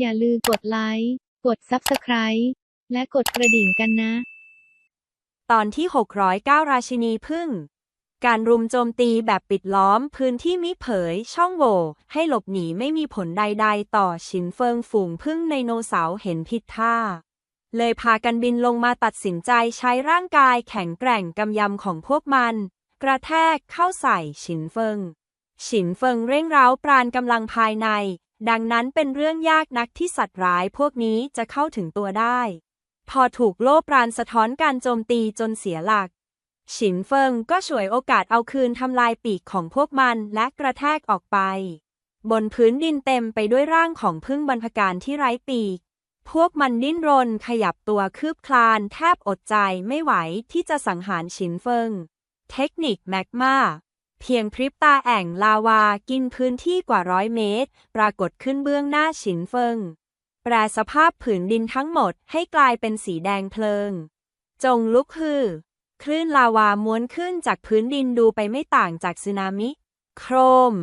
อย่าลืมกดไลค์ กด Subscribe และกดกระดิ่งกันนะ ตอนที่ 609 ราชินีพึ่ง การรุมโจมตีแบบปิดล้อมพื้นที่มิเผยช่องโหว่ให้หลบหนีไม่มีผลใดๆ ต่อฉินเฟิงฝูงพึ่งในโนเสาร์เห็นผิดท่า เลยพากันบินลงมาตัดสินใจใช้ร่างกายแข็งแกร่งกำยำของพวกมัน กระแทกเข้าใส่ฉินเฟิงฉินเฟิงเร่งร้าวปราณกำลังภายใน ดังนั้นเป็นเรื่องยากนักที่สัตว์ร้ายพวกนี้จะเข้าถึงตัวได้ พอถูกโล่ปราณสะท้อนการโจมตีจนเสียหลัก ฉินเฟิงก็ฉวยโอกาสเอาคืนทำลายปีกของพวกมันและกระแทกออกไป บนพื้นดินเต็มไปด้วยร่างของพึ่งบรรพการที่ไร้ปีก พวกมันดิ้นรนขยับตัวคืบคลานแทบอดใจไม่ไหวที่จะสังหารฉินเฟิง เทคนิคแมกมา พียงพริบตาแอ่งลาวากินพื้นที่กว่าร้อยเมตร ปรากฏขึ้นเบื้องหน้าฉินเฟิง แปรสภาพผืนดินทั้งหมดให้กลายเป็นสีแดงเพลิง จงลุกฮือ คลื่นลาวาม้วนขึ้นจากพื้นดินดูไปไม่ต่างจากสึนามิ โครม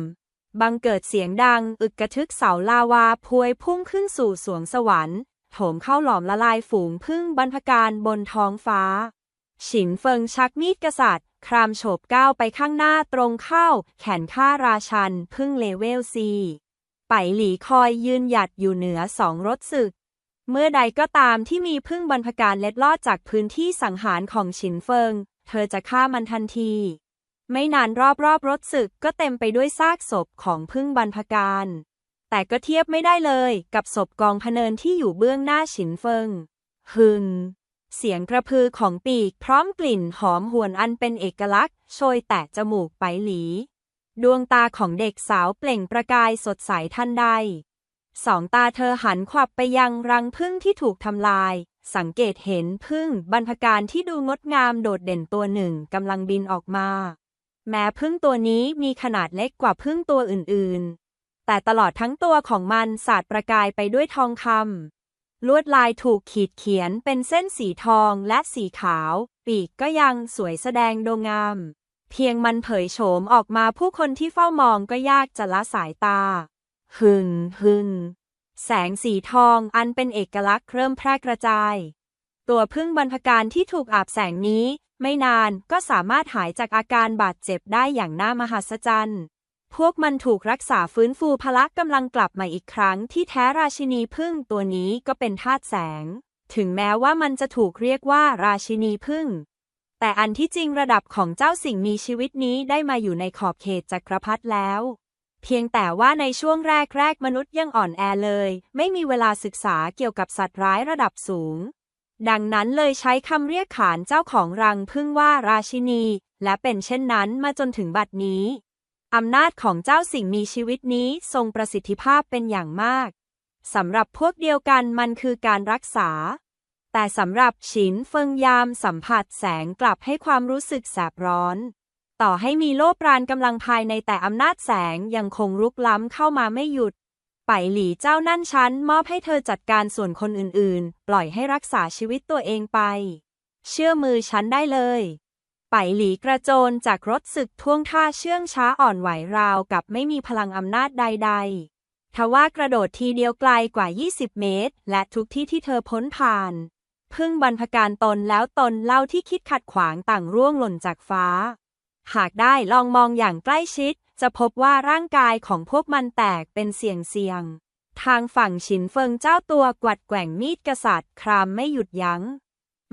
บังเกิดเสียงดังอึกกระทึกเสาลาวาพวยพุ่งขึ้นสู่สวงสวรรค์โถมเข้าหลอมละลายฝูงพึ่งบรรพการบนท้องฟ้า ฉินเฟิงชักมีดกษัตริย์ ครามโฉบก้าวไปข้างหน้าตรงเข้า แขนฆ่าราชันพึ่งเลเวลซีไปหลีคอยยืนหยัดอยู่เหนือสองรถศึก เมื่อใดก็ตามที่มีพึ่งบรรพการเล็ดลอดจากพื้นที่สังหารของฉินเฟิง เธอจะฆ่ามันทันที ไม่นานรอบรอบๆรถศึกก็เต็มไปด้วยซากศพของพึ่งบรรพการ แต่ก็เทียบไม่ได้เลยกับศพกองพเนินที่อยู่เบื้องหน้าฉินเฟิงฮึง เสียงกระพือของปีกพร้อมกลิ่นหอมหวนอันเป็นเอกลักษณ์ โชยแตะจมูกไปหลี ดวงตาของเด็กสาวเปล่งประกายสดใสทันใด สองตาเธอหันขวับไปยังรังพึ่งที่ถูกทำลาย สังเกตเห็นพึ่งบรรพการที่ดูงดงามโดดเด่นตัวหนึ่งกำลังบินออกมา แม้พึ่งตัวนี้มีขนาดเล็กกว่าพึ่งตัวอื่นๆ แต่ตลอดทั้งตัวของมันสาดประกายไปด้วยทองคำ ลวดลายถูกขีดเขียนเป็นเส้นสีทองและสีขาว ปีกก็ยังสวยแสดงโดงาม เพียงมันเผยโฉมออกมาผู้คนที่เฝ้ามองก็ยากจะละสายตา หึงหึงแสงสีทองอันเป็นเอกลักษณ์เริ่มแพร่กระจาย ตัวพึ่งบรรพการที่ถูกอาบแสงนี้ ไม่นานก็สามารถหายจากอาการบาดเจ็บได้อย่างน่ามหัศจรรย์ พวกมันถูกรักษาฟื้นฟูพละกำลังกลับมาอีกครั้งที่แท้ราชินีพึ่งตัวนี้ก็เป็นธาตุแสง ถึงแม้ว่ามันจะถูกเรียกว่าราชินีพึ่ง แต่อันที่จริงระดับของเจ้าสิ่งมีชีวิตนี้ได้มาอยู่ในขอบเขตจักรพรรดิแล้ว เพียงแต่ว่าในช่วงแรกๆมนุษย์ยังอ่อนแอเลย ไม่มีเวลาศึกษาเกี่ยวกับสัตว์ร้ายระดับสูง ดังนั้นเลยใช้คำเรียกขานเจ้าของรังพึ่งว่าราชินี และเป็นเช่นนั้นมาจนถึงบัดนี้ อำนาจของเจ้าสิ่งมีชีวิตนี้ทรงประสิทธิภาพเป็นอย่างมาก สำหรับพวกเดียวกันมันคือการรักษา แต่สำหรับฉินเฟิงยามสัมผัสแสงกลับให้ความรู้สึกแสบร้อน ต่อให้มีโลปราณกำลังภายในแต่อำนาจแสงยังคงรุกล้ำเข้ามาไม่หยุด ไปหลี่เจ้านั่นชั้นมอบให้เธอจัดการส่วนคนอื่นๆ ปล่อยให้รักษาชีวิตตัวเองไป เชื่อมือฉันได้เลย ไปหลีกระโจนจากรถศึกท่วงท่าเชื่องช้าอ่อนไหวราวกับไม่มีพลังอำนาจใด ๆ ทว่ากระโดดทีเดียวไกลกว่า 20 เมตร และทุกที่ที่เธอพ้นผ่าน พึ่งบรรพการตนแล้วตนเล่าที่คิดขัดขวางต่างร่วงหล่นจากฟ้า หากได้ลองมองอย่างใกล้ชิด จะพบว่าร่างกายของพวกมันแตกเป็นเสียงเสียง ทางฝั่งฉินเฟิงเจ้าตัวกวัดแกว่งมีดกษัตริย์ครามไม่หยุดยัง้ง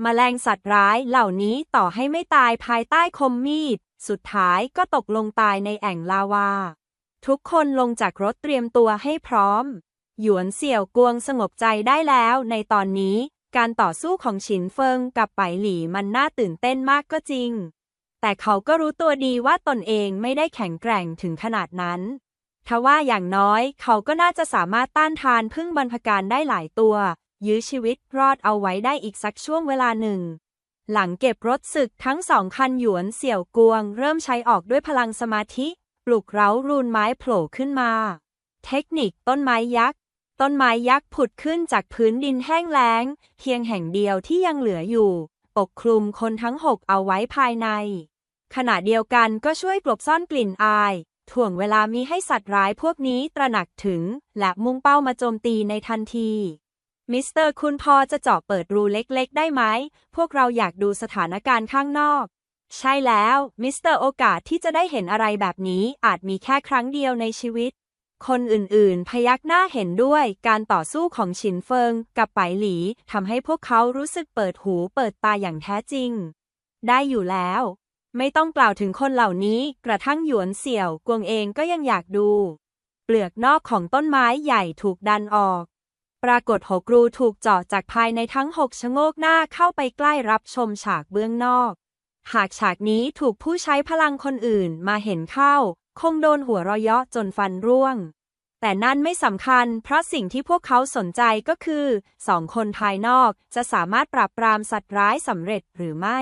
แมลงสัตว์ร้ายเหล่านี้ต่อให้ไม่ตายภายใต้คมมีด สุดท้ายก็ตกลงตายในแอ่งลาวา ทุกคนลงจากรถเตรียมตัวให้พร้อม หยวนเสี่ยวกวงสงบใจได้แล้วในตอนนี้การต่อสู้ของฉินเฟิงกับไปหลี่มันน่าตื่นเต้นมากก็จริง แต่เขาก็รู้ตัวดีว่าตนเองไม่ได้แข็งแกร่งถึงขนาดนั้น ทว่าอย่างน้อยเขาก็น่าจะสามารถต้านทานพึ่งบรรพการได้หลายตัว ยื้อชีวิตรอดเอาไว้ได้อีกสักช่วงเวลาหนึ่ง หลังเก็บรถศึกทั้งสองคันหยวนเสี่ยวกวง เริ่มใช้ออกด้วยพลังสมาธิ ปลุกเร้ารูนไม้โผล่ขึ้นมา เทคนิคต้นไม้ยักษ์ ต้นไม้ยักษ์ผุดขึ้นจากพื้นดินแห้งแล้ง เพียงแห่งเดียวที่ยังเหลืออยู่ ปกคลุมคนทั้งหกเอาไว้ภายใน ขณะเดียวกันก็ช่วยกลบซ่อนกลิ่นอายถ่วงเวลามีให้สัตว์ร้ายพวกนี้ตระหนักถึง และมุ่งเป้ามาโจมตีในทันที มิสเตอร์คุณพอจะเจาะเปิดรูเล็กๆ ได้ไหม พวกเราอยากดูสถานการณ์ข้างนอก ใช่แล้ว มิสเตอร์โอกาสที่จะได้เห็นอะไรแบบนี้อาจมีแค่ครั้งเดียวในชีวิต คนอื่นๆ พยักหน้าเห็นด้วยการต่อสู้ของฉินเฟิงกับไปหลีทำให้พวกเขารู้สึกเปิดหูเปิดตาอย่างแท้จริง ได้อยู่แล้ว ไม่ต้องกล่าวถึงคนเหล่านี้ กระทั่งหยวนเสี่ยวกวงเองก็ยังอยากดู เปลือกนอกของต้นไม้ใหญ่ถูกดันออก ปรากฏหกรูถูกเจาะจากภายในทั้งหกชะโงกหน้าเข้าไปใกล้รับชมฉากเบื้องนอก หากฉากนี้ถูกผู้ใช้พลังคนอื่นมาเห็นเข้า คงโดนหัวราะเยาะจนฟันร่วง แต่นั่นไม่สำคัญ เพราะสิ่งที่พวกเขาสนใจก็คือสองคนภายนอกจะสามารถปราบปรามสัตว์ร้ายสำเร็จหรือไม่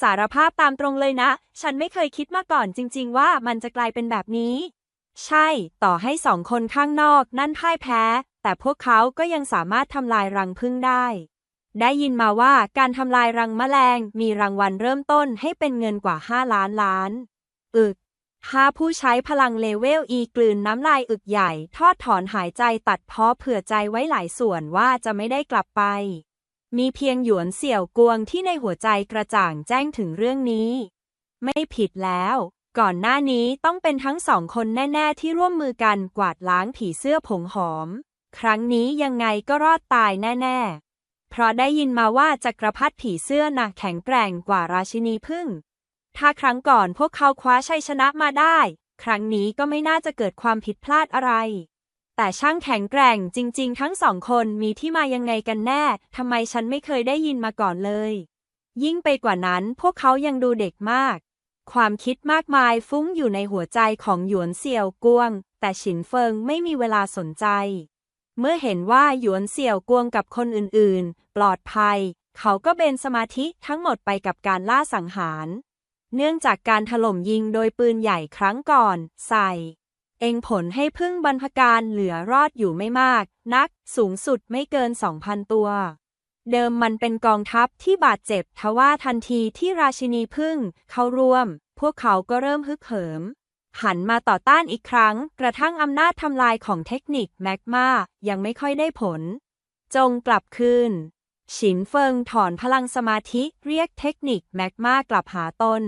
สารภาพตามตรงเลยนะ ฉันไม่เคยคิดมาก่อนจริง ๆ ว่ามันจะกลายเป็นแบบนี้ใช่ ต่อให้สองคนข้างนอกนั่นพ่ายแพ้ แต่พวกเขาก็ยังสามารถทำลายรังผึ้งได้ ได้ยินมาว่าการทำลายรังแมลงมีรางวัลเริ่มต้นให้เป็นเงินกว่า 5 ล้านล้าน อึกหาผู้ใช้พลังเลเวลอีกลืนน้ำลายอึกใหญ่ ทอดถอนหายใจตัดเพ้อเผื่อใจไว้หลายส่วนว่าจะไม่ได้กลับไป มีเพียงหยวนเสี่ยวกวงที่ในหัวใจกระจ่างแจ้งถึงเรื่องนี้ ไม่ผิดแล้ว ก่อนหน้านี้ต้องเป็นทั้งสองคนแน่ ๆ ที่ร่วมมือกันกวาดล้างผีเสื้อผงหอม ครั้งนี้ยังไงก็รอดตายแน่ ๆ เพราะได้ยินมาว่าจักรพรรดิผีเสื้อน่ะแข็งแกร่งกว่าราชินีผึ้งถ้าครั้งก่อนพวกเขาคว้าชัยชนะมาได้ ครั้งนี้ก็ไม่น่าจะเกิดความผิดพลาดอะไร แต่ช่างแข็งแกร่งจริง ๆ ทั้งสองคนมีที่มายังไงกันแน่ ทำไมฉันไม่เคยได้ยินมาก่อนเลย ยิ่งไปกว่านั้นพวกเขายังดูเด็กมาก ความคิดมากมายฟุ้งอยู่ในหัวใจของหยวนเสี่ยวกวง แต่ฉินเฟิงไม่มีเวลาสนใจ เมื่อเห็นว่าหยวนเสี่ยวกวงกับคนอื่นๆ ปลอดภัย เขาก็เบนสมาธิทั้งหมดไปกับการล่าสังหาร เนื่องจากการถล่มยิงโดยปืนใหญ่ครั้งก่อน ใส่ เองผลให้พึ่งบรรพการเหลือรอดอยู่ไม่มาก นักสูงสุดไม่เกิน 2,000 ตัว เดิมมันเป็นกองทัพที่บาดเจ็บทว่าทันทีที่ราชินีพึ่ง เข้าร่วม พวกเขาก็เริ่มฮึกเหิม หันมาต่อต้านอีกครั้ง กระทั่งอำนาจทำลายของเทคนิคแมกมายังไม่ค่อยได้ผล จงกลับคืนฉินเฟิงถอนพลังสมาธิเรียกเทคนิคแมกมากลับหาตน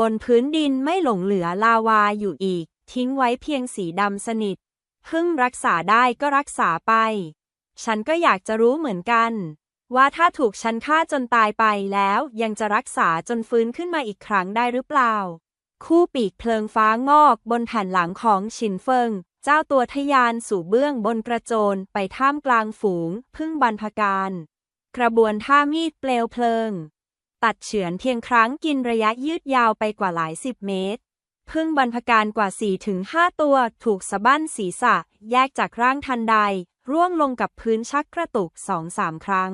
บนพื้นดินไม่หลงเหลือลาวาอยู่อีก ทิ้งไว้เพียงสีดำสนิทพึ่งรักษาได้ก็รักษาไป ฉันก็อยากจะรู้เหมือนกัน ว่าถ้าถูกฉันฆ่าจนตายไปแล้วยังจะรักษาจนฟื้นขึ้นมาอีกครั้งได้หรือเปล่า คู่ปีกเพลิงฟ้างอกบนแผ่นหลังของฉินเฟิง เจ้าตัวทะยานสู่เบื้องบนกระโจนไปท่ามกลางฝูง พึ่งบรรพการ กระบวนท่ามีดเปลวเพลิง ตัดเฉือนเพียงครั้งกินระยะยืดยาวไปกว่าหลายสิบเมตร พึ่งบรรพการกว่า 4-5 ตัวถูกสะบั้นศีรษะ แยกจากร่างทันใด ร่วงลงกับพื้นชักกระตุกสองสามครั้ง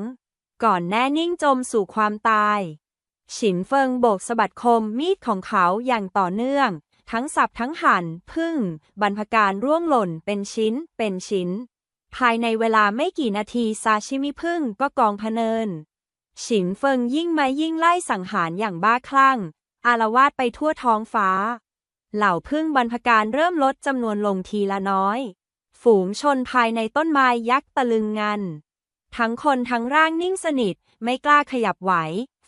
ก่อนแน่นิ่งจมสู่ความตาย ฉินเฟิงโบกสะบัดคมมีดของเขาอย่างต่อเนื่อง ทั้งสับทั้งหั่นพึ่ง บรรพการร่วงหล่นเป็นชิ้น เป็นชิ้น ภายในเวลาไม่กี่นาทีซาชิมิพึ่งก็กองพเนิน ฉินเฟิงยิ่งมายิ่งไล่สังหารอย่างบ้าคลั่ง อารวาสไปทั่วท้องฟ้า เหล่าพึ่งบรรพการเริ่มลดจำนวนลงทีละน้อย ฝูงชนภายในต้นไม้ยักษ์ตะลึงงัน ทั้งคนทั้งร่างนิ่งสนิทไม่กล้าขยับไหว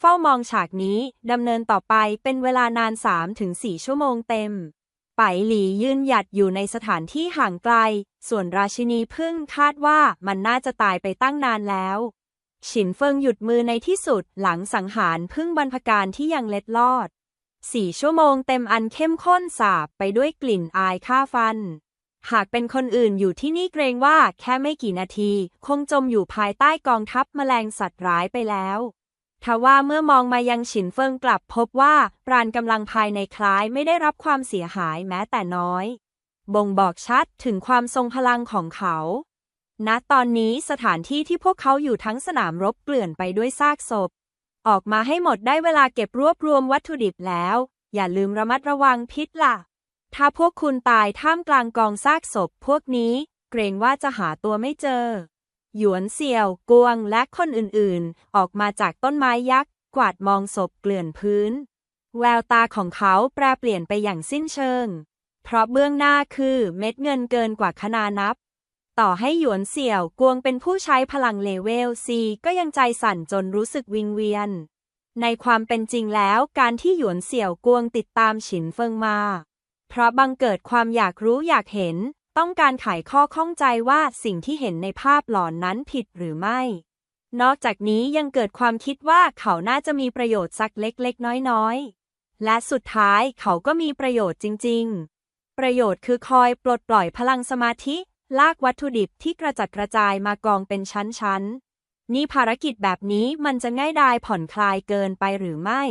เฝ้ามองฉากนี้ดำเนินต่อไปเป็นเวลานาน 3-4 ชั่วโมงเต็ม ไปหลียืนหยัดอยู่ในสถานที่ห่างไกล ส่วนราชินีพึ่งคาดว่ามันน่าจะตายไปตั้งนานแล้ว ฉินเฟิงหยุดมือในที่สุดหลังสังหารพึ่งบรรพการที่ยังเล็ดลอดสี่ชั่วโมงเต็มอันเข้มข้นสาบไปด้วยกลิ่นอายฆ่าฟัน หากเป็นคนอื่นอยู่ที่นี่เกรงว่าแค่ไม่กี่นาที คงจมอยู่ภายใต้กองทัพแมลงสัตว์ร้ายไปแล้ว ทว่าเมื่อมองมายังฉินเฟิงกลับพบว่าปราณกำลังภายในคล้ายไม่ได้รับความเสียหายแม้แต่น้อย บ่งบอกชัดถึงความทรงพลังของเขาณตอนนี้สถานที่ที่พวกเขาอยู่ทั้งสนามรบเกลื่อนไปด้วยซากศพ ออกมาให้หมดได้เวลาเก็บรวบรวมวัตถุดิบแล้ว อย่าลืมระมัดระวังพิษล่ะ ถ้าพวกคุณตายท่ามกลางกองซากศพพวกนี้ เกรงว่าจะหาตัวไม่เจอ หยวนเสี่ยว กวง และคนอื่นๆ ออกมาจากต้นไม้ยักษ์ กวาดมองศพเกลื่อนพื้น แววตาของเขาแปรเปลี่ยนไปอย่างสิ้นเชิง เพราะเบื้องหน้าคือเม็ดเงินเกินกว่าคณานับ ต่อให้หยวนเสี่ยว กวงเป็นผู้ใช้พลังเลเวลซีก็ยังใจสั่นจนรู้สึกวิงเวียน ในความเป็นจริงแล้วการที่หยวนเสี่ยว กวงติดตามฉินเฟิงมา เพราะบังเกิดความอยากรู้อยากเห็น ต้องการไขข้อข้องใจว่าสิ่งที่เห็นในภาพหลอนนั้นผิดหรือไม่ นอกจากนี้ยังเกิดความคิดว่าเขาน่าจะมีประโยชน์สักเล็กๆ น้อยๆ และสุดท้ายเขาก็มีประโยชน์จริง ๆ ประโยชน์คือคอยปลดปล่อยพลังสมาธิ ลากวัตถุดิบที่กระจัดกระจายมากองเป็นชั้นๆ นี่ภารกิจแบบนี้มันจะง่ายดายผ่อนคลายเกินไปหรือไม่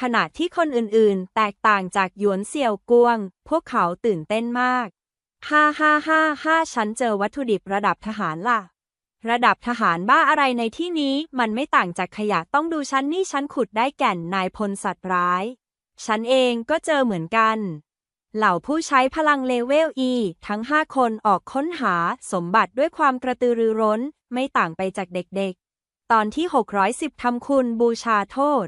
ขณะที่คนอื่นๆ แตกต่างจากหยวนเสี่ยวกวง พวกเขาตื่นเต้นมาก ฮ่าฮ่าฮ่าฮ่าฉันเจอวัตถุดิบระดับทหารล่ะ ระดับทหารบ้าอะไรในที่นี้มันไม่ต่างจากขยะต้องดูฉันนี่ฉันขุดได้แก่นนายพลสัตว์ร้าย ฉันเองก็เจอเหมือนกัน เหล่าผู้ใช้พลังเลเวล E ทั้งห้าคนออกค้นหาสมบัติด้วยความกระตือรือร้น ไม่ต่างไปจากเด็กๆ ตอนที่ 610ทำคุณบูชาโทษ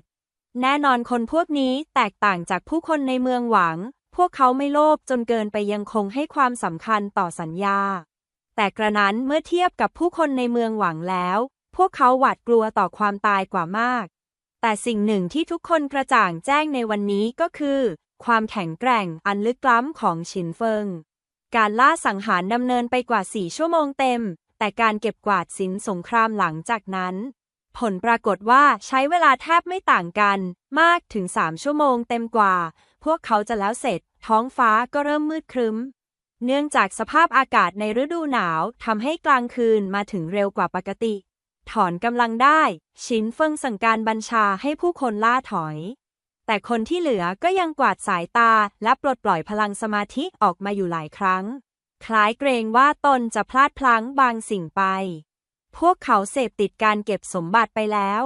แน่นอนคนพวกนี้แตกต่างจากผู้คนในเมืองหวัง พวกเขาไม่โลภจนเกินไปยังคงให้ความสำคัญต่อสัญญา แต่กระนั้นเมื่อเทียบกับผู้คนในเมืองหวังแล้ว พวกเขาหวาดกลัวต่อความตายกว่ามาก แต่สิ่งหนึ่งที่ทุกคนกระจ่างแจ้งในวันนี้ก็คือ ความแข็งแกร่งอันลึกล้ำของชินเฟิง การล่าสังหารดำเนินไปกว่าสี่ชั่วโมงเต็ม แต่การเก็บกวาดสินสงครามหลังจากนั้น ผลปรากฏว่าใช้เวลาแทบไม่ต่างกัน มากถึงสามชั่วโมงเต็มกว่า พวกเขาจะแล้วเสร็จ ท้องฟ้าก็เริ่มมืดครึ้ม เนื่องจากสภาพอากาศในฤดูหนาวทำให้กลางคืนมาถึงเร็วกว่าปกติ ถอนกำลังได้ ชินเฟิงสั่งการบัญชาให้ผู้คนล่าถอย แต่คนที่เหลือก็ยังกวาดสายตาและปลดปล่อยพลังสมาธิออกมาอยู่หลายครั้ง คล้ายเกรงว่าตนจะพลาดพลั้งบางสิ่งไป พวกเขาเสพติดการเก็บสมบัติไปแล้ว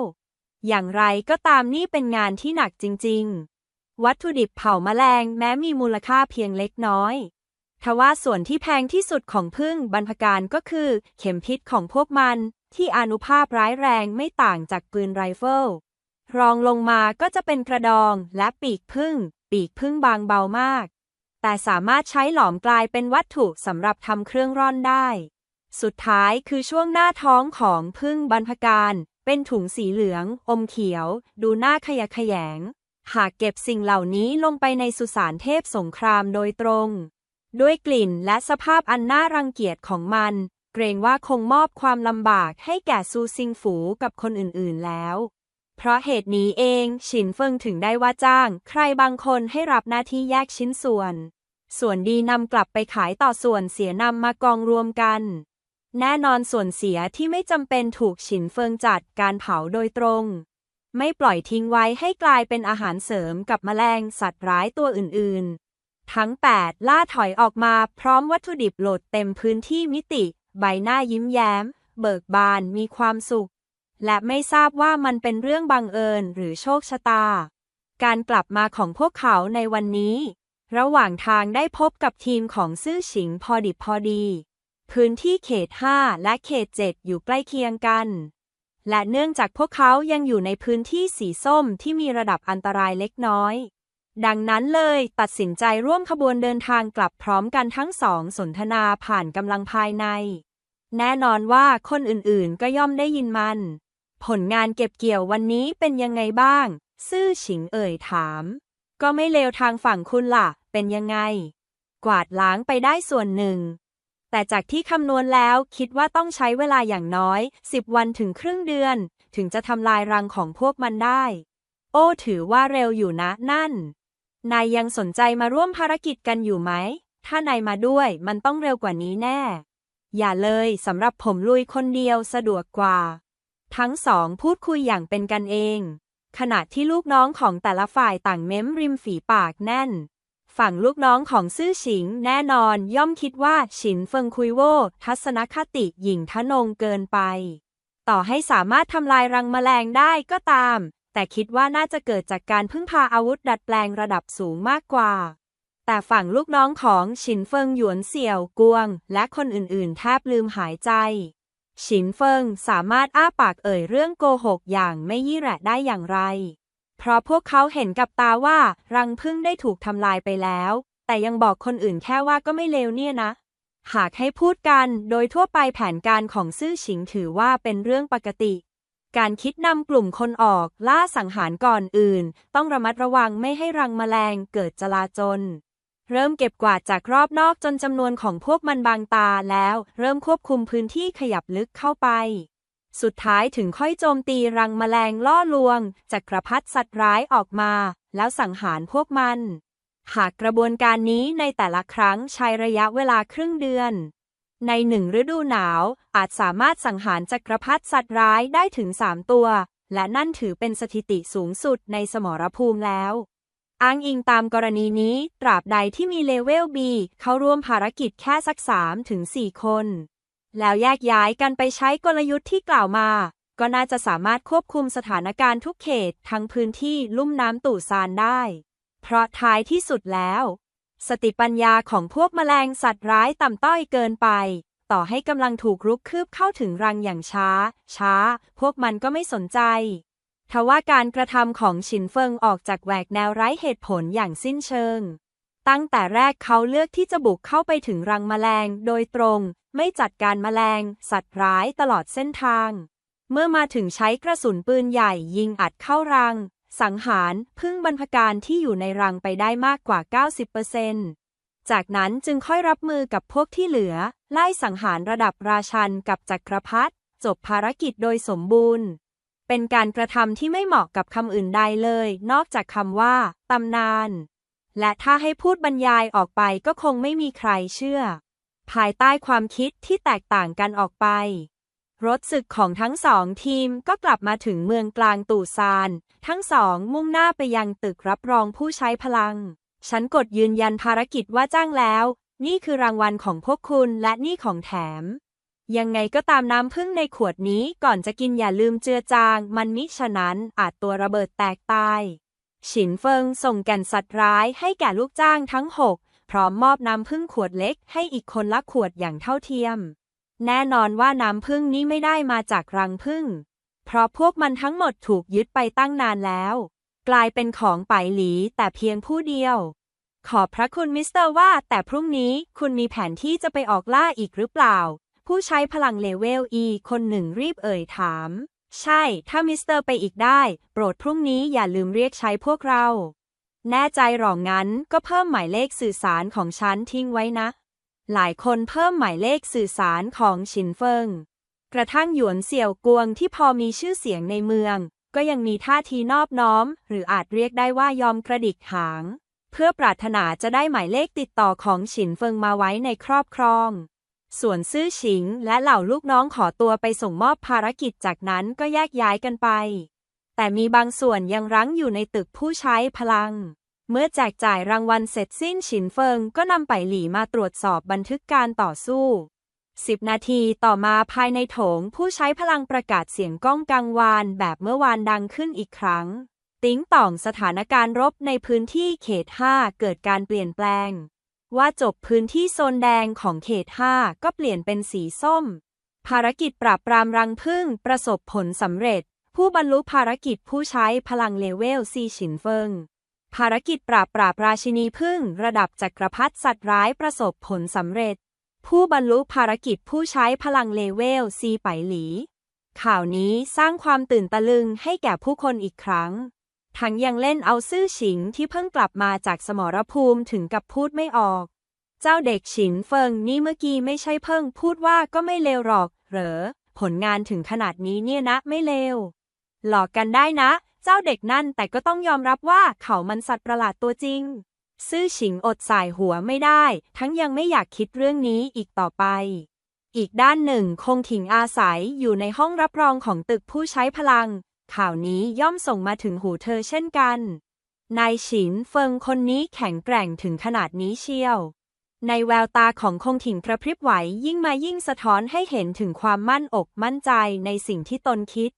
อย่างไรก็ตามนี่เป็นงานที่หนักจริง ๆ วัตถุดิบเผาแมลงแม้มีมูลค่าเพียงเล็กน้อย ทว่าส่วนที่แพงที่สุดของพึ่งบรรพการก็คือ เข็มพิษของพวกมัน ที่อานุภาพร้ายแรงไม่ต่างจากปืนไรเฟิล รองลงมาก็จะเป็นกระดองและปีกพึ่ง ปีกพึ่งบางเบามาก แต่สามารถใช้หลอมกลายเป็นวัตถุสำหรับทำเครื่องร่อนได้ สุดท้ายคือช่วงหน้าท้องของพึ่งบรรพการ เป็นถุงสีเหลือง อมเขียว ดูน่าขยะแขยง หากเก็บสิ่งเหล่านี้ลงไปในสุสานเทพสงครามโดยตรง ด้วยกลิ่นและสภาพอันน่ารังเกียจของมัน เกรงว่าคงมอบความลำบากให้แก่ซูซิงฝูกับคนอื่นๆแล้ว เพราะเหตุนี้เองฉินเฟิงถึงได้ว่าจ้าง ใครบางคนให้รับหน้าที่แยกชิ้นส่วน ส่วนดีนำกลับไปขายต่อส่วนเสียนำมากองรวมกัน แน่นอนส่วนเสียที่ไม่จำเป็นถูกฉินเฟิงจัดการเผาโดยตรง ไม่ปล่อยทิ้งไว้ให้กลายเป็นอาหารเสริมกับแมลงสัตว์ร้ายตัวอื่น ๆ ทั้ง 8 ล่าถอยออกมาพร้อมวัตถุดิบโหลดเต็มพื้นที่มิติ ใบหน้ายิ้มแย้ม เบิกบานมีความสุข และไม่ทราบว่ามันเป็นเรื่องบังเอิญหรือโชคชะตา การกลับมาของพวกเขาในวันนี้ ระหว่างทางได้พบกับทีมของซื่อฉิงพอดิบพอดี พื้นที่เขต 5 และเขต 7 อยู่ใกล้เคียงกัน และเนื่องจากพวกเขายังอยู่ในพื้นที่สีส้มที่มีระดับอันตรายเล็กน้อย ดังนั้นเลยตัดสินใจร่วมขบวนเดินทางกลับพร้อมกันทั้งสองสนทนาผ่านกำลังภายใน แน่นอนว่าคนอื่นๆก็ย่อมได้ยินมัน ผลงานเก็บเกี่ยววันนี้เป็นยังไงบ้าง ซื่อฉิงเอ่ยถาม ก็ไม่เลวทางฝั่งคุณล่ะ เป็นยังไง กวาดล้างไปได้ส่วนหนึ่ง แต่จากที่คำนวณแล้วคิดว่าต้องใช้เวลาอย่างน้อย 10 วันถึงครึ่งเดือน ถึงจะทำลายรังของพวกมันได้ โอ้ถือว่าเร็วอยู่นะนั่น นายยังสนใจมาร่วมภารกิจกันอยู่ไหม ถ้านายมาด้วยมันต้องเร็วกว่านี้แน่ อย่าเลยสำหรับผมลุยคนเดียวสะดวกกว่า ทั้งสองพูดคุยอย่างเป็นกันเอง ขณะที่ลูกน้องของแต่ละฝ่ายต่างเม้มริมฝีปากแน่น ฝั่งลูกน้องของซื่อฉิงแน่นอนย่อมคิดว่าฉินเฟิงคุยโวทัศนคติหยิ่งทะนงเกินไป ต่อให้สามารถทำลายรังแมลงได้ก็ตาม แต่คิดว่าน่าจะเกิดจากการพึ่งพาอาวุธดัดแปลงระดับสูงมากกว่า แต่ฝั่งลูกน้องของฉินเฟิงหยวนเสี่ยวกวง และคนอื่นๆ แทบลืมหายใจ ฉินเฟิงสามารถอ้าปากเอ่ยเรื่องโกหกอย่างไม่ยี่แระได้อย่างไร เพราะพวกเขาเห็นกับตาว่า รังพึ่งได้ถูกทำลายไปแล้ว แต่ยังบอกคนอื่นแค่ว่าก็ไม่เลวเนี่ยนะ หากให้พูดกันโดยทั่วไปแผนการของซื่อฉิงถือว่าเป็นเรื่องปกติ การคิดนำกลุ่มคนออกล่าสังหารก่อนอื่น ต้องระมัดระวังไม่ให้รังแมลงเกิดจลาจลเริ่มเก็บกวาดจากรอบนอกจนจำนวนของพวกมันบางตาแล้ว เริ่มควบคุมพื้นที่ขยับลึกเข้าไป สุดท้ายถึงค่อยโจมตีรังแมลงล่อลวงจักรพรรดิสัตว์ร้ายออกมา แล้วสังหารพวกมัน หากกระบวนการนี้ในแต่ละครั้งใช้ระยะเวลาครึ่งเดือน ในหนึ่งฤดูหนาว อาจสามารถสังหารจักรพรรดิสัตว์ร้ายได้ถึง3ตัว และนั่นถือเป็นสถิติสูงสุดในสมรภูมิแล้วอ้างอิงตามกรณีนี้ ตราบใดที่มีเลเวล B เข้าร่วมภารกิจแค่สัก3ถึง4คน แล้วแยกย้ายกันไปใช้กลยุทธ์ที่กล่าวมา ก็น่าจะสามารถควบคุมสถานการณ์ทุกเขตทั้งพื้นที่ลุ่มน้ำตู่ซานได้ เพราะท้ายที่สุดแล้ว สติปัญญาของพวกแมลงสัตว์ร้ายต่ำต้อยเกินไป ต่อให้กำลังถูกรุกคืบเข้าถึงรังอย่างช้า ช้า พวกมันก็ไม่สนใจทว่าการกระทำของฉินเฟิงออกจากแหวกแนวไร้เหตุผลอย่างสิ้นเชิงตั้งแต่แรกเขาเลือกที่จะบุกเข้าไปถึงรังแมลงโดยตรง ไม่จัดการแมลง สัตว์ร้ายตลอดเส้นทาง เมื่อมาถึงใช้กระสุนปืนใหญ่ยิงอัดเข้ารัง สังหารพึ่งบรรพการที่อยู่ในรังไปได้มากกว่า 90%จากนั้นจึงค่อยรับมือกับพวกที่เหลือ ไล่สังหารระดับราชันกับจักรพรรดิจบภารกิจโดยสมบูรณ์ เป็นการกระทำที่ไม่เหมาะกับคำอื่นใดเลย นอกจากคำว่าตำนาน และถ้าให้พูดบรรยายออกไปก็คงไม่มีใครเชื่อ ภายใต้ความคิดที่แตกต่างกันออกไป รถศึกของทั้งสองทีมก็กลับมาถึงเมืองกลางตู่ซาน ทั้งสองมุ่งหน้าไปยังตึกรับรองผู้ใช้พลัง ฉันกดยืนยันภารกิจว่าจ้างแล้ว นี่คือรางวัลของพวกคุณและนี่ของแถม ยังไงก็ตามน้ำพึ่งในขวดนี้ก่อนจะกินอย่าลืมเจือจาง มันมิฉะนั้นอาจตัวระเบิดแตกตายฉินเฟิงส่งแก่นสัตว์ร้ายให้แก่ลูกจ้างทั้งหก พร้อมมอบน้ำพึ่งขวดเล็กให้อีกคนละขวดอย่างเท่าเทียม แน่นอนว่าน้ำพึ่งนี้ไม่ได้มาจากรังพึ่ง เพราะพวกมันทั้งหมดถูกยึดไปตั้งนานแล้ว กลายเป็นของไปหลีแต่เพียงผู้เดียว ขอบพระคุณมิสเตอร์ว่า แต่พรุ่งนี้คุณมีแผนที่จะไปออกล่าอีกหรือเปล่า ผู้ใช้พลังเลเวล E คนหนึ่งรีบเอ่ยถาม ใช่ ถ้ามิสเตอร์ไปอีกได้ โปรดพรุ่งนี้อย่าลืมเรียกใช้พวกเรา แน่ใจหรองั้นก็เพิ่มหมายเลขสื่อสารของฉันทิ้งไว้นะ หลายคนเพิ่มหมายเลขสื่อสารของชินเฟิง กระทั่งหยวนเสี่ยวกวงที่พอมีชื่อเสียงในเมือง ก็ยังมีท่าทีนอบน้อม หรืออาจเรียกได้ว่ายอมกระดิกหาง เพื่อปรารถนาจะได้หมายเลขติดต่อของฉินเฟิงมาไว้ในครอบครอง ส่วนซื่อฉิงและเหล่าลูกน้องขอตัวไปส่งมอบภารกิจจากนั้นก็แยกย้ายกันไป แต่มีบางส่วนยังรั้งอยู่ในตึกผู้ใช้พลัง เมื่อแจกจ่ายรางวัลเสร็จสิ้นฉินเฟิงก็นำไปหลี่มาตรวจสอบบันทึกการต่อสู้สิบนาทีต่อมาภายในโถงผู้ใช้พลังประกาศเสียงก้องกังวานแบบเมื่อวานดังขึ้นอีกครั้ง ติ้งต่องสถานการณ์รบในพื้นที่เขต 5 เกิดการเปลี่ยนแปลง ว่าจบพื้นที่โซนแดงของเขต 5 ก็เปลี่ยนเป็นสีส้มภารกิจปราบปรามรังผึ้งประสบผลสำเร็จ ผู้บรรลุภารกิจผู้ใช้พลังเลเวลซีฉินเฟิง ภารกิจปราบปราบราชินีผึ้งระดับจักรพรรดิสัตว์ร้ายประสบผลสำเร็จ ผู้บรรลุภารกิจผู้ใช้พลังเลเวลซีไปหลี ข่าวนี้สร้างความตื่นตะลึงให้แก่ผู้คนอีกครั้ง ทั้งยังเล่นเอาซื่อฉิงที่เพิ่งกลับมาจากสมรภูมิถึงกับพูดไม่ออก เจ้าเด็กฉินเฟิงนี่เมื่อกี้ไม่ใช่เพิ่งพูดว่าก็ไม่เลวหรอก เหรอ ผลงานถึงขนาดนี้เนี่ยนะไม่เลว หลอกกันได้นะ เจ้าเด็กนั่นแต่ก็ต้องยอมรับว่าเขามันสัตว์ประหลาดตัวจริง ซื่อฉิงอดสายหัวไม่ได้ ทั้งยังไม่อยากคิดเรื่องนี้อีกต่อไป อีกด้านหนึ่งคงถิงอาศัยอยู่ในห้องรับรองของตึกผู้ใช้พลัง ข่าวนี้ย่อมส่งมาถึงหูเธอเช่นกัน นายฉินเฟิงคนนี้แข็งแกร่งถึงขนาดนี้เชียวในแววตาของคงถิ่งกระพริบไหวยิ่งมายิ่งสะท้อนให้เห็นถึงความมั่นอกมั่นใจในสิ่งที่ตนคิด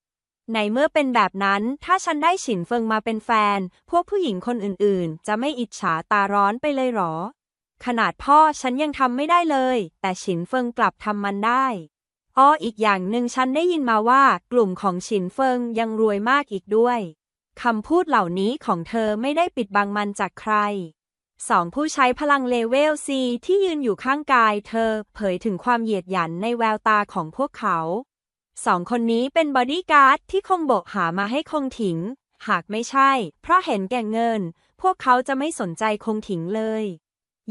ในเมื่อเป็นแบบนั้น ถ้าฉันได้ฉินเฟิงมาเป็นแฟน พวกผู้หญิงคนอื่นๆ จะไม่อิจฉาตาร้อนไปเลยหรอ ขนาดพ่อฉันยังทำไม่ได้เลย แต่ฉินเฟิงกลับทำมันได้อ้ออีกอย่างหนึ่งฉันได้ยินมาว่า กลุ่มของฉินเฟิงยังรวยมากอีกด้วยคำพูดเหล่านี้ของเธอไม่ได้ปิดบังมันจากใครสองผู้ใช้พลังเลเวล C ที่ยืนอยู่ข้างกายเธอเผยถึงความเหยียดหยันในแววตาของพวกเขา สองคนนี้เป็นบอดี้การ์ดที่คงโบกหามาให้คงถิง หากไม่ใช่ เพราะเห็นแก่เงิน พวกเขาจะไม่สนใจคงถิงเลย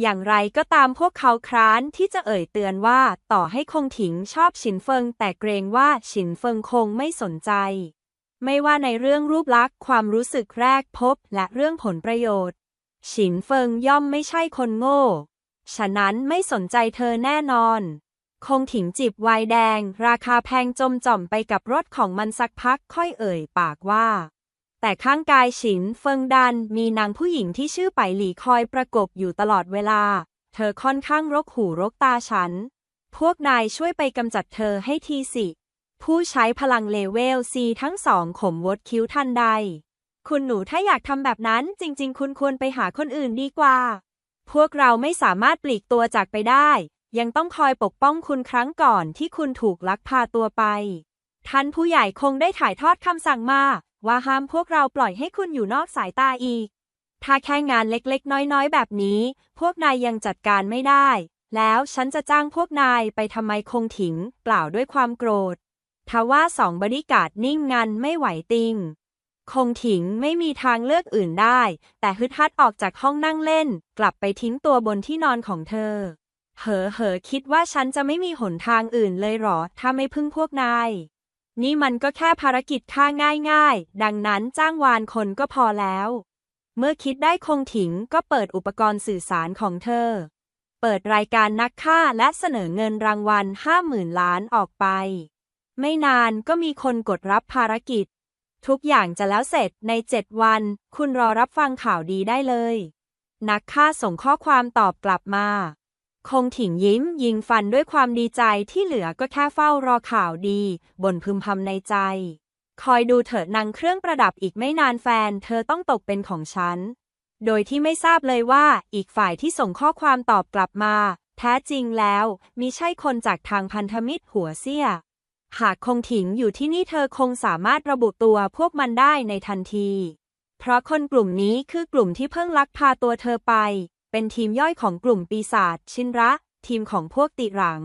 อย่างไรก็ตามพวกเขาคร้านที่จะเอ่ยเตือนว่าต่อให้คงถิงชอบฉินเฟิง แต่เกรงว่าฉินเฟิงคงไม่สนใจ ไม่ว่าในเรื่องรูปลักษณ์ความรู้สึกแรกพบและเรื่องผลประโยชน์ ฉินเฟิงย่อมไม่ใช่คนโง่ ฉะนั้นไม่สนใจเธอแน่นอน คงถิงจิบไวน์แดง ราคาแพงจมจ่อมไปกับรถของมันสักพักค่อยเอ่ยปากว่า แต่ข้างกายฉินเฟิงดันมีนางผู้หญิงที่ชื่อไปหลี่คอยประกบอยู่ตลอดเวลา เธอค่อนข้างรกหูรกตาฉัน พวกนายช่วยไปกำจัดเธอให้ทีสิ ผู้ใช้พลังเลเวลซีทั้งสองขมวดคิ้วทันใด คุณหนูถ้าอยากทำแบบนั้นจริง ๆ คุณควรไปหาคนอื่นดีกว่า พวกเราไม่สามารถปลีกตัวจากไปได้ ยังต้องคอยปกป้องคุณครั้งก่อนที่คุณถูกลักพาตัวไป ท่านผู้ใหญ่คงได้ถ่ายทอดคำสั่งมา ว่าห้ามพวกเราปล่อยให้คุณอยู่นอกสายตาอีก ถ้าแค่งานเล็กๆ น้อยๆ แบบนี้ พวกนายยังจัดการไม่ได้ แล้วฉันจะจ้างพวกนายไปทำไมคงถิงเปล่าด้วยความโกรธทว่าสองบริการนิ่งงันไม่ไหวติงคงถิงไม่มีทางเลือกอื่นได้ แต่ฮึดฮัดออกจากห้องนั่งเล่น กลับไปทิ้งตัวบนที่นอนของเธอ เหอเหอคิดว่าฉันจะไม่มีหนทางอื่นเลยหรอ ถ้าไม่พึ่งพวกนาย นี่มันก็แค่ภารกิจค่าง่ายๆ ดังนั้นจ้างวานคนก็พอแล้ว เมื่อคิดได้คงถิงก็เปิดอุปกรณ์สื่อสารของเธอ เปิดรายการนักฆ่าและเสนอเงินรางวัล50,000ล้านออกไป ไม่นานก็มีคนกดรับภารกิจ ทุกอย่างจะแล้วเสร็จในเจ็ดวัน คุณรอรับฟังข่าวดีได้เลย นักฆ่าส่งข้อความตอบกลับมา คงถิงยิ้มยิงฟันด้วยความดีใจที่เหลือก็แค่เฝ้ารอข่าวดีบ่นพึมพำในใจ คอยดูเถิดนางเครื่องประดับอีกไม่นานแฟน เธอต้องตกเป็นของฉัน โดยที่ไม่ทราบเลยว่าอีกฝ่ายที่ส่งข้อความตอบกลับมา แท้จริงแล้วมิใช่คนจากทางพันธมิตรหัวเสีย หากคงถิงอยู่ที่นี่เธอคงสามารถระบุตัวพวกมันได้ในทันที เพราะคนกลุ่มนี้คือกลุ่มที่เพิ่งลักพาตัวเธอไป เป็นทีมย่อยของกลุ่มปีศาจชินระ ทีมของพวกติหลัง